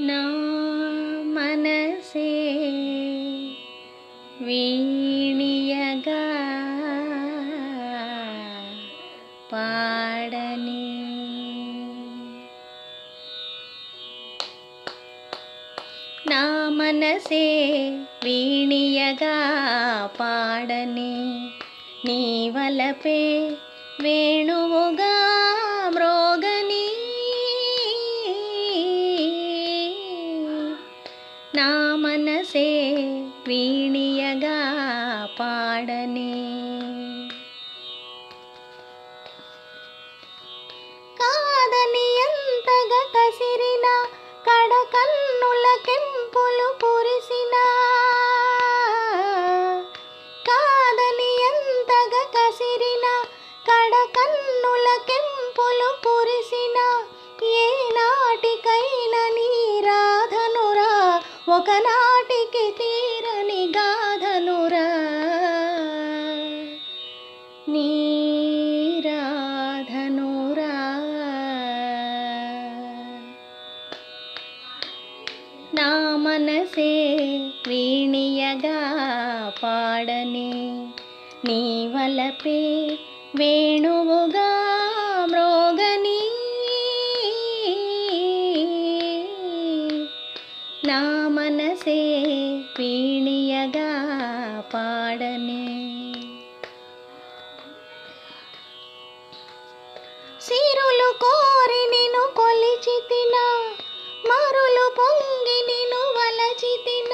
నా మనసే వీణియగా పాడని. నా మనసే వీణియగా పాడని నీ వలపే వేణువుగా నా మనసే వీణియగా పాడని కాదని ఎంతగా కసిరిన కడ కన్నుల కెంపులు కురిసిన కాదని ఎంతగా కసిరిన కడ కన్నుల కెంపులు ఒకనాటికి తీరని గాధనురా నీరాధనురా. నా మనసే వీణియగా పాడని నీ వలపే వేణువుగా నా మనసే పీణియగా పాడని. సిరులు కోరి నిను కొలిచితిన మరులు పొంగి నిను వలచితిన.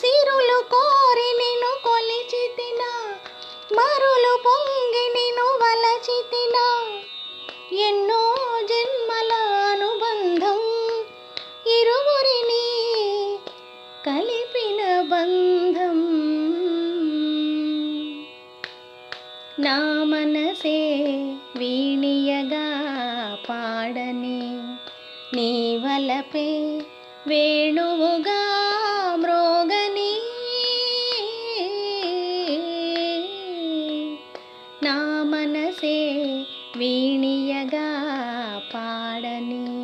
సిరులు కోరి నిను కొలిచితిన మరులు పొంగి నిను వలచితిన. ఎన్నో కలిపిన బంధం. నా మనసే వీణియగా పాడని నీ వలపే వేణువుగా మ్రోగని. నా మనసే వీణియగా పాడని